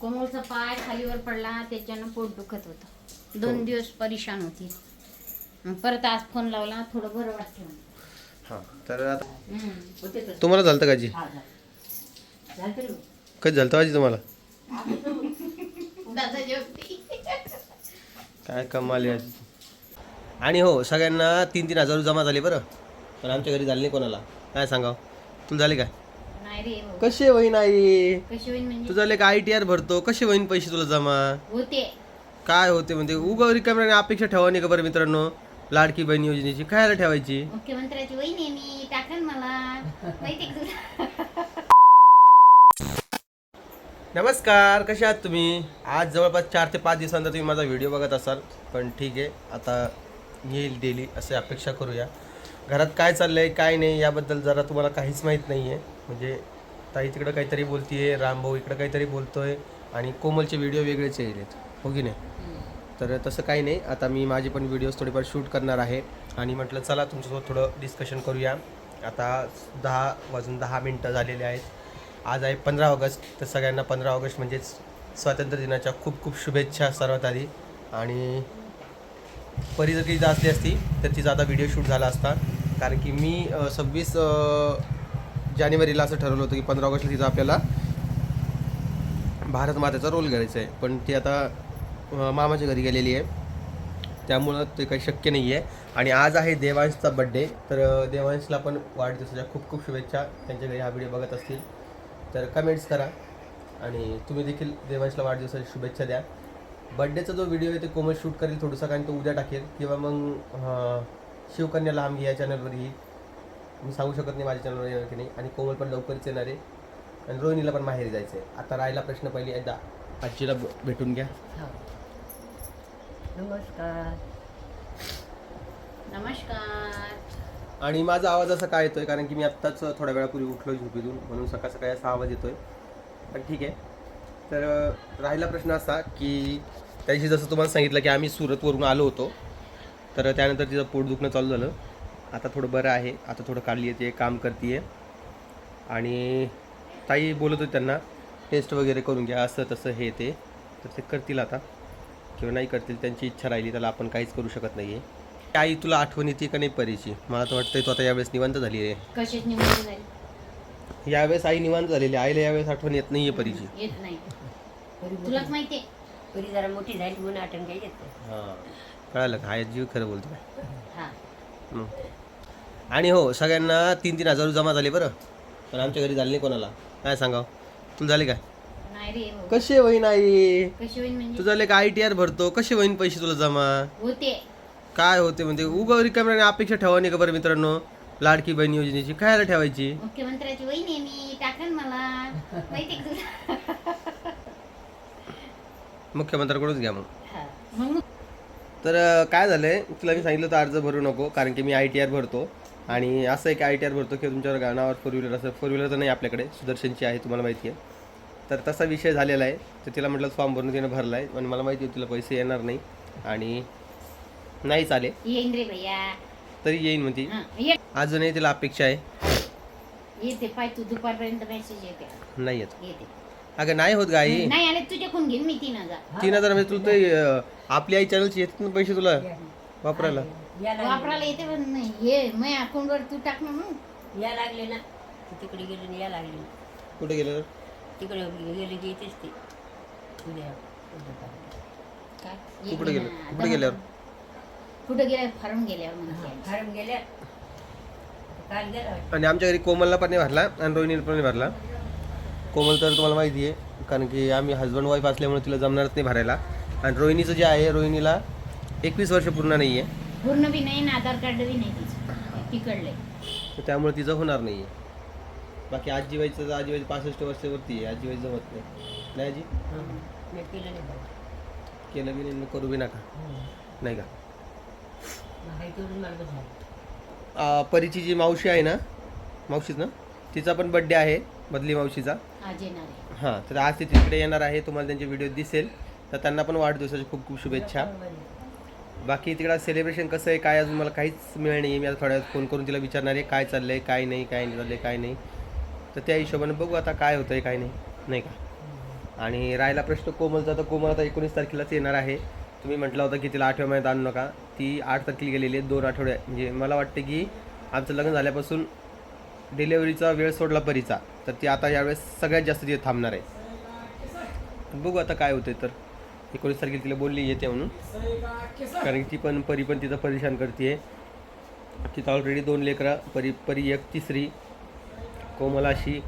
कोमलचा पाय खालीवर पडला त्याच्यानं पोट दुखत होतं. दोन दिवस परेशान होती. परत आज फोन लावला थोडं बरं. हां तर आता तुम्हाला झालं का जी हा झालं. झालं तरी कधी झालं आजी तुम्हाला? दादा जेवती. काय कमाल आहे आजी. आणि हो सगळ्यांना तीन तीन हजार जमा झाले बरं. पण आमच्या घरी झाले नाही कोणाला. काय सांगाव? तुला झाले काय? नाही रे. कसे होईन आई? कशी होईल म्हणजे? तुझा लेक आय टी आर भरतो. कसे होईन पैसे तुला जमा? होते. काय होते म्हणजे? उगा रिकाम्याने अपेक्षा ठेवा नाही का बरं मित्रांनो? लाडकी बहीण योजनेची. खायला ठेवायची? मुख्यमंत्र्याची वही आहे मी. टाकन मला. माहिती आहे का तुला? नमस्कार. कसे आहात तुम्ही? आज जवळपास चार ते पाच दिवसांचा तुम्ही माझा व्हिडिओ बघत असाल. पण ठीक आहे. आता येईल डेली. असे अपेक्षा करूया. घरात काय चाललं आहे काय नाही याबद्दल जरा तुम्हाला काहीच माहीत नाही आहे म्हणजे ताई तिकडं काहीतरी बोलतीये रामभाऊ इकडं काहीतरी बोलतोय आणि कोमलचे व्हिडिओ वेगळेच येत हो की नाही? तर तसं काही नाही. आता मी माझे पण व्हिडिओज थोडेफार शूट करणार आहे. आणि म्हटलं चला तुमच्यासोबत थोडं डिस्कशन करूया. आता दहा वाजून दहा मिनटं झालेले आहेत. आज आहे पंधरा ऑगस्ट. तर सगळ्यांना पंधरा ऑगस्ट म्हणजेच स्वातंत्र्य दिनाच्या खूप खूप शुभेच्छा सर्वात आधी. आणि परी जर असली असती तर तिचा आता व्हिडिओ शूट झाला असता. कारण की मी सव्वीस जानेवारीला असं ठरवलं होतं की पंधरा ऑगस्टला तिचा आपल्याला भारत मातेचा रोल करायचा आहे. पण ती आता मामाच्या घरी गेलेली आहे. त्यामुळं ते काही शक्य नाही आहे. आणि आज आहे देवांशचा बड्डे तर देवांशला पण वाढदिवसाच्या खूप खूप शुभेच्छा. त्यांच्या घरी हा व्हिडिओ बघत असतील. तर कमेंट्स करा. आणि तुम्ही देखील देवांशला वाढदिवसाच्या शुभेच्छा द्या. बड्डेचा जो व्हिडिओ आहे ते कोमल शूट करेल. थोडंसं कारण तो उद्या टाकेल. किंवा मग शिवकन्या लांब या चॅनलवर येईल मी सांगू शकत नाही माझ्या चॅनलवर येणार की नाही. आणि कोमल पण लवकरच येणार आहे. आणि रोहिणीला पण माहेरी जायचं आहे आता राहिला प्रश्न पहिली एकदा. आजीला भेटून घ्या. नमस्कार. नमस्कार. आणि माझा आवाज असा काय येतोय? कारण की मी आत्ताच थोड्या वेळापूर्वी उठलो झोपेतून. म्हणून सकाळ सकाळी असा आवाज येतोय. पण ठीक आहे. तर राहिला प्रश्न असा की त्या दिवशी जसं तुम्हाला सांगितलं की आम्ही सुरतवरून आलो होतो. तर त्यानंतर तिचं पोट दुखणं चालू झालं. आता थोडं बरं आहे. आता थोडं काढली येते काम करते आणि ताई बोलत होती त्यांना टेस्ट वगैरे करून घ्या असं तसं हे ते. तर ते करतील आता. किंवा नाही करतील त्यांची इच्छा राहिली त्याला आपण काहीच करू शकत नाही आहे आई तुला आठवण येते का नाही परीची? मला तर वाटतंय तू आता यावेळेस निवांत झाली आहे. कशाच निवडून झाली? यावेळेस आई निवांत झालेली आहे. आईला यावेळेस आठवण येत नाही आहे परीची येत नाही. तुलाच माहितीये. परी जरा मोठी झाली म्हणून आठवण काही येत. हां. कळालं का? आई जीव खरं बोलतो काय हा. हं. आणि हो सगळ्यांना तीन तीन हजार जमा झाले बरं. पण आमच्या घरी झाले नाही कोणाला. काय सांगाव? तुला झाले काय? हो. कसे होईन आई? म्हणजे? तुझा लेक आय टी आर भरतो. कसे होईन पैसे तुला जमा? होते. काय होते म्हणजे? उगा रिकाम्याने अपेक्षा ठेवा नाही का बरं मित्रांनो? लाडकी बहीण योजनेची. खायला ठेवायची? मुख्यमंत्र्याची मी. टाकन मला. माहिती का मुख्यमंत्र्याकडूनच घ्या हा. मग तर काय झालंय तुला मी सांगितलं तर अर्ज भरू नको कारण की मी आय टी आर भरतो. आणि असं एक आय टी आर भरतो की तुमच्यावर गाण्यावर फोर व्हीलर असं फोर व्हीलर तर नाही आपल्याकडे सुदर्शनची आहे तुम्हाला माहिती आहे. तर तसा विषय झालेला आहे तर तिला म्हटलं फॉर्म भरून तिने भरला आहे आणि मला माहिती आहे तुला पैसे येणार नाही. आणि नाही चाले येईन रे भैया. तरी येईन म्हणती. हा, ये. अजूनही तिला अपेक्षा आहे. येते पाय तू दुपारपर्यंत मेसेज येते. नाही येत. येते. अगं नाही होत गाई. नाही आले तुझ्याकडून घेईन मी तीन हजार. तीन हजार म्हणजे तुला ते अं, आपली आई चॅनलची येतात ना पैसे तुला? वापरायला. या लागले. वापरायला येते पण नाही ये माझ्या अकाउंटवर तू टाक ना मग. या लागले ना. तू तिकडे गेले ना या लागले. कुठे गेलं तिकडे गेले की येतेच ते. उद्या काय? तू येत कुठे नाही गेलं? ना. कुठे गेल्यावर? कुठे गेल्यावर? फार्म गेल्यावर म्हणते फार्म गेल्या काल गेला वाटतं. आणि आमच्या घरी कोमलला पण नाही भरला आणि रोहिणीला पण नाही भरला. कोमल तर तुम्हाला माहिती आहे कारण की आम्ही हजबंड वाईफ असल्यामुळे तिला जमणारच नाही भरायला. आणि रोहिणीचं जे आहे रोहिणीला एकवीस वर्ष पूर्ण नाही आहे पूर्ण बी नाही ना आधार कार्ड बी नाही तिचं तिकडले. तर त्यामुळे तिचं होणार नाही आहे बाकी आजीबाईचं आजीबाई पासष्ट वर्षावरती आहे आजीबाई जमत नाही. नाही आजी? हं. मी केलं नाही बाबा. केलं बी नाही करू बी नका. नाही का? मग हाय तेवढं मला बस झालं. आ, परीची जी मावशी आहे ना मावशीच ना तिचा पण बड्डे आहे. बदली मावशीचा? आज येणार आहे. हां तर आज ते तिकडे येणार आहे तुम्हाला त्यांचे व्हिडिओ दिसेल. तर त्यांना पण वाढदिवसाच्या खूप खूप शुभेच्छा. बाकी तिकडं सेलिब्रेशन कसं आहे काय अजून मला काहीच मिळणार नाही. आहे मी आता थोड्या वेळात फोन करून तिला विचारणार आहे काय चाललं आहे काय नाही काय नाही चाललं आहे काय नाही. तर त्या हिशोबाने बघू आता काय होतं आहे काय नाही. नाही का? आणि राहिला प्रश्न कोमलचा तर कोमल आता एकोणीस तारखेलाच येणार आहे. तुम्ही म्हटलं होतं की तिला आठव्या महिन्यात आणू नका. ती आठ तारखेला गेलेली आहे दोन आठवड्या. म्हणजे मला वाटते की आमचं लग्न झाल्यापासून डिलेवरीचा वेळ सोडला परीचा. तर ती आता यावेळेस सगळ्यात जास्त तिथे थांबणार आहे. बघू आता काय होते तर. एकोणीस तारखेला तिला बोलली येते म्हणून. कारण ती पण परी पण तिथं परेशान करते तिथं ऑलरेडी दोन लेकरं परी परी एक तिसरी. कोमला अशी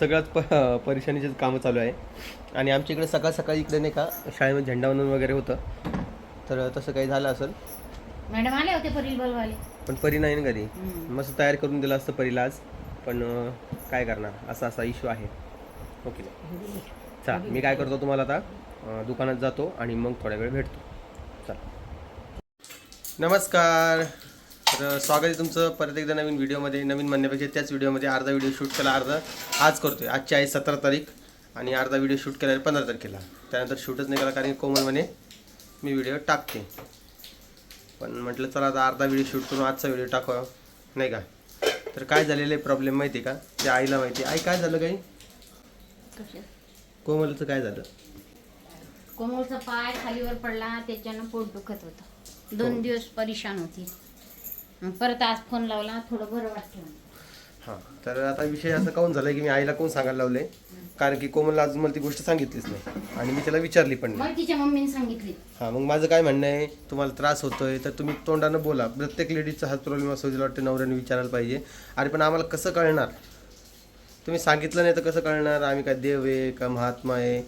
सगळ्यात प परेशानीचीच कामं चालू आहे. आणि आमच्या इकडे सकाळ सकाळी इकडे नाही का शाळेमध्ये झेंडावंदन वगैरे होतं. तर तसं काही झालं असेल. मॅडम आले होते बलवाले पण परी नाही ना घरी. मस्त तयार करून दिलं असतं परीला आज. पण काय करणार? असा असा इश्यू आहे. हो ओके चला मी काय करतो तुम्हाला आता? दुकानात जातो आणि मग थोड्या वेळ भेटतो. चला. नमस्कार. तर स्वागत आहे तुमचं परत एकदा नवीन व्हिडिओमध्ये नवीन म्हणण्यापेक्षा त्याच व्हिडिओमध्ये अर्धा व्हिडिओ शूट केला अर्धा आज करतोय. आजची आहे सतरा तारीख आणि अर्धा व्हिडिओ शूट केला पंधरा तारखेला. त्यानंतर शूटच नाही केला कारण कोमल म्हणे मी व्हिडिओ टाकते. पण म्हटलं चला आता अर्धा व्हिडिओ शूट करून आजचा व्हिडिओ टाकावा नाही का? तर काय झालेलं आहे प्रॉब्लेम माहिती आहे का? ते आईला माहिती. आई काय झालं काही? कोमलचं काय झालं? कोमलचा पाय खालीवर पडला त्याच्यानं पोट दुखत होतं. दोन दिवस परेशान होती. मग परत आज फोन लावला थोडं बरं वाटतं हां. तर आता विषय असं काऊन झालं की मी आईला कोण सांगायला लावले? कारण की कोमलला अजून मला ती गोष्ट सांगितलीच नाही. आणि मी त्याला विचारली पण नाही. मग तिच्या मम्मीने सांगितली. हां मग माझं काय म्हणणं आहे? तुम्हाला त्रास होतोय तर तुम्ही तोंडानं बोला. प्रत्येक लेडीजचा हाच प्रॉब्लेम असतो तिला वाटतं नवऱ्याने विचारायला पाहिजे. अरे पण आम्हाला कसं कळणार? तुम्ही सांगितलं नाही तर कसं कळणार? आम्ही काय देव आहे का महात्मा आहे?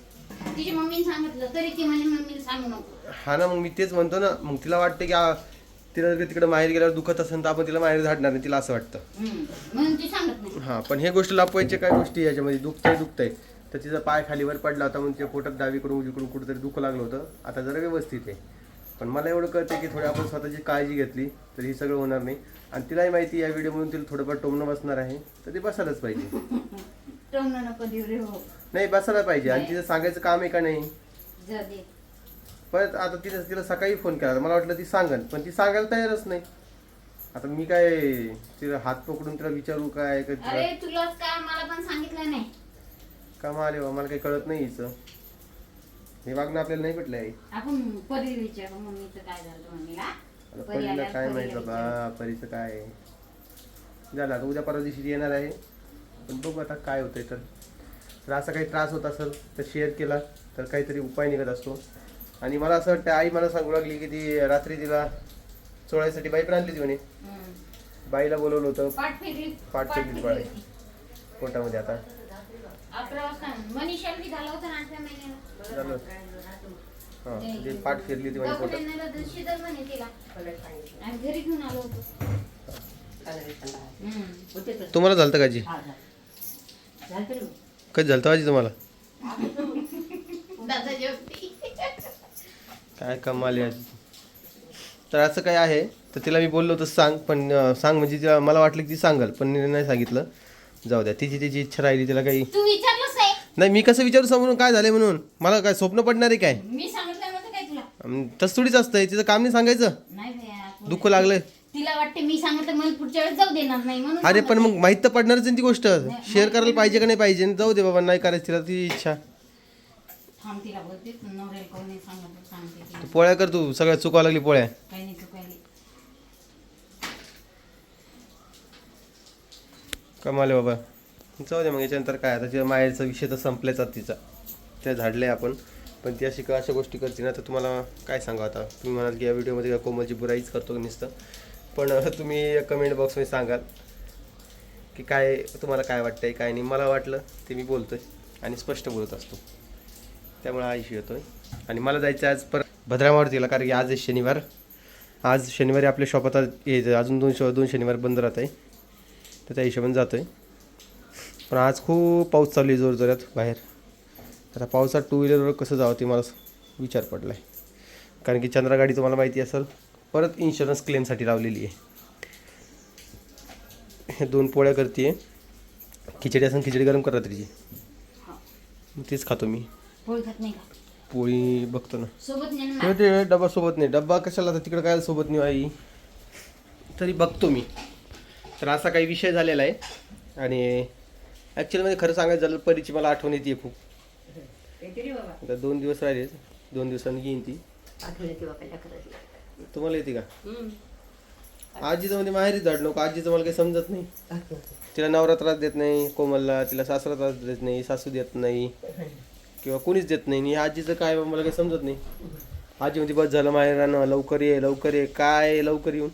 तिच्या मम्मीने सांगितलं तरी ती मम्मीला सांगू नको. हा ना मग मी तेच म्हणतो ना. मग तिला वाटते की आ, तिला जर तिकडे माहेर गेल्यावर दुखत असेल तर आपण तिला माहेर झाडणार नाही तिला असं वाटतं. हम्म. म्हणून ती सांगत नाही. हां पण हे गोष्ट लपवायच्या काय गोष्टी याच्यामध्ये? दुखतंय दुखतंय. तर तिचा पाय खालीवर पडला होता म्हणून तिच्या पोटात डावीकडून उजवीकडून कुठेतरी दुखू लागलं होतं. आता जरा व्यवस्थित आहे. पण मला एवढं कळतं की थोडी आपण स्वतःची काळजी घेतली तर हे सगळं होणार नाही. आणि तिलाही माहिती आहे या व्हिडिओमधून तिला थोडंफार टोमणं बसणार आहे. तर ते बसायलाच पाहिजे. टोमणं नको देऊ रे हो. नाही बसायला पाहिजे. आणि तिचं सांगायचं काम आहे का नाही? दे. परत आता तिला तिला सकाळी फोन केला. मला वाटलं ती सांगन पण ती सांगायला तयारच नाही. आता मी काय तिला हात पकडून तिला विचारू काय का तिला अरे तुलाच काय मला पण सांगितलं नाही. आले बा? मला काही कळत नाही हिचं. हे वागणं आपल्याला नाही पटलं आहे आपण परी विचारू मम्मीचं काय झालं मम्मीला आता परी परीला आल्यावर काय परीला माहीत. बाबा परीचं काय? आहे. झालं आता उद्या परवा दिवशी ती येणार आहे. पण बघू आता काय होतंय तर. तर असा काही त्रास होत असेल तर शेअर केला. तर काहीतरी उपाय निघत असतो. आणि मला असं वाटतं आई मला सांगू लागली की ती रात्री तिला चोळायसाठी बाई पण आणली ती म्हणे. बाईला बोलवलं होतं. पाठ फेकली. होती. पोटामध्ये आता हां ते पाठ फिरली होती. म्हणजे पोटात. तुम्हाला झालं का जी कधी झालं आजी तुम्हाला दादा जेवती काय कमाल आहे. तर असं काय आहे. तर तिला मी बोललो होतं सांग पण सांग म्हणजे तिला मला वाटलं की ती सांगल पण नाही सांगितलं. जाऊ द्या तिची तिची इच्छा राहिली तिला काही नाही? मी कसं विचारू समोरून काय झालंय म्हणून? मला काय स्वप्न पडणार आहे काय? तसं थोडीच असतंय तिचं काम नाही सांगायचं. दुःख लागलंय. तिला वाटते मी सांगितलं मला पुढच्या वेळेस जाऊ देणार नाही म्हणून अरे पण मग माहीत तर पडणारच ती गोष्ट. शेअर करायला पाहिजे का नाही पाहिजे? जाऊ दे बाबा नाही करायचं तिला ती इच्छा. थांब तिला बोलते? नवऱ्याला कोण नाही सांगत सांगते तिला. तू पोळ्या कर तू सगळ्या चुकावं लागली पोळ्या. काही नाही चुकायली कमाले बाबा. जाऊ दे मग याच्यानंतर काय आता तिच्या माहेरचा विषय तर संपल्याच आता तिचा. त्या झाडले आपण. पण ती अशी का अशा गोष्टी करते ना तर तुम्हाला काय सांगा आता? तुम्ही म्हणाल की या व्हिडिओमध्ये का कोमलची बुराईच करतो नुसतं. पण तुम्ही कमेंट बॉक्समध्ये सांगाल की काय तुम्हाला काय वाटतंय काय नाही. मला वाटलं ते मी बोलतोय आणि स्पष्ट बोलत असतो. त्यामुळे हा इश्यू येतोय. आणि मला जायचं आज परत भद्रामारुतीला कारण की आज आहे शनिवार. आज शनिवारी आपल्या शॉपात यायचं अजून दोन श दोन शनिवार बंद राहत आहे. तर त्या हिशोबाने जातो आहे पण आज खूप पाऊस चालू आहे जोर जोरात बाहेर. आता पावसात टू व्हीलरवर कसं जावं ते मला विचार पडला आहे कारण की चंद्रा गाडी तुम्हाला माहिती असेल परत इन्शुरन्स क्लेमसाठी लावलेली आहे. हे दोन पोळ्या करते खिचडी असेल खिचडी गरम कर. मग तेच खातो मी. पोळी खात नाही का? पोळी बघतो ना. सोबत नाही ना तेव्हा ते डबा सोबत नाही. डब्बा कशाला आता तिकडं काय सोबत नाही आई? तरी बघतो मी. तर असा काही विषय झालेला आहे. आणि ॲक्च्युअली म्हणजे खरं सांगायचं झालं परीची मला आठवण येते खूप. येते रे बाबा. आता दोन दिवस राहिले दोन दिवसांनी येईन ती. आठवण येते. तुम्हाला येते का? हम्म. आजीचं मध्ये माहेरी झाड नको. आजीचं मला काही समजत नाही. तिला नवरा त्रास देत नाही कोमलला. तिला सासरा त्रास देत नाही सासू देत नाही. किंवा कोणीच देत नाही. आणि आजीचं काय मला काही समजत नाही. आजी म्हणते बस झालं माहेरानं लवकर ये लवकर ये. काय लवकर येऊन?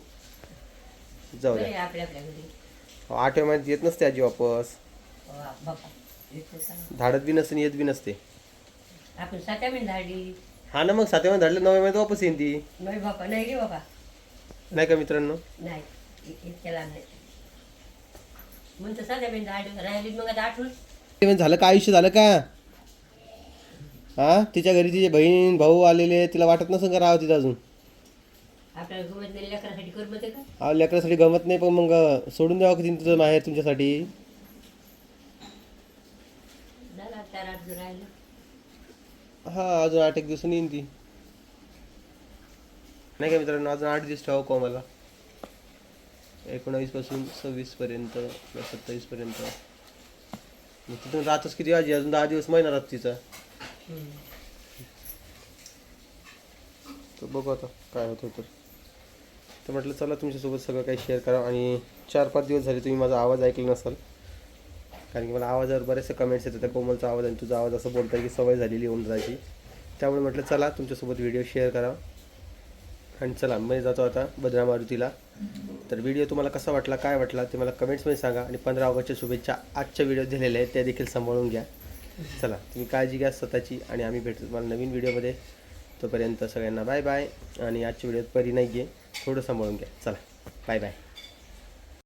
जाऊ द्या. आठव्या महिन्यात येत नसते आजी वापस. का? धाडत बी नसते येत बी नसते. हा ना मग सातव्या महिन्यात धाडलं नवव्या महिन्यात वापस येईन ती. नाही का मित्रांनो? म्हणजे झालं का आयुष्य झालं का? हा? तिच्या घरी तिचे बहीण भाऊ आलेले तिला वाटत नसेल का राहावं तिथं अजून? आपल्याला घुमत नाही लेकरासाठी करमत आहे का? हा लेकरासाठी गमत नाही पण मग सोडून द्यावं की तिने तुझं माहेर तुमच्यासाठी? झाला चार आठ दिवस राहिलं. हा अजून आठ एक दिवसांनी येईन ती. नाही का मित्रांनो अजून आठ दिवस ठेवा कोमाला एकोणावीसपासून सव्वीस पर्यंत किंवा सत्तावीस पर्यंत. मग तिथून राहतच किती आजी अजून दहा दिवस महिना राहत तिचा तर बघू आता काय होतं तर. तर म्हटलं चला तुमच्यासोबत सगळं काही शेअर करा आणि चार पाच दिवस झाले तुम्ही माझा आवाज ऐकला नसाल. कारण की मला आवाजावर बरेचसे कमेंट्स येतात त्या कोमलचा आवाज आणि तुझा आवाज असं बोलताय की सवय झालेली होऊन जायची. त्यामुळे म्हटलं चला तुमच्यासोबत व्हिडिओ शेअर करा आणि चला मी जातो आता बद्रा मारुतीला तर व्हिडिओ तुम्हाला कसा वाटला काय वाटला ते मला कमेंट्समध्ये सांगा. आणि पंधरा ऑगस्टच्या शुभेच्छा आजच्या व्हिडिओ दिलेल्या आहेत त्या देखील सांभाळून घ्या. चला तुम्ही काळजी घ्या स्वतःची आणि आम्ही भेटतो तुम्हाला नवीन व्हिडिओमध्ये. तोपर्यंत सगळ्यांना बाय बाय आणि आजच्या व्हिडिओत परी नाही घे थोडं सांभाळून घ्या. चला बाय बाय.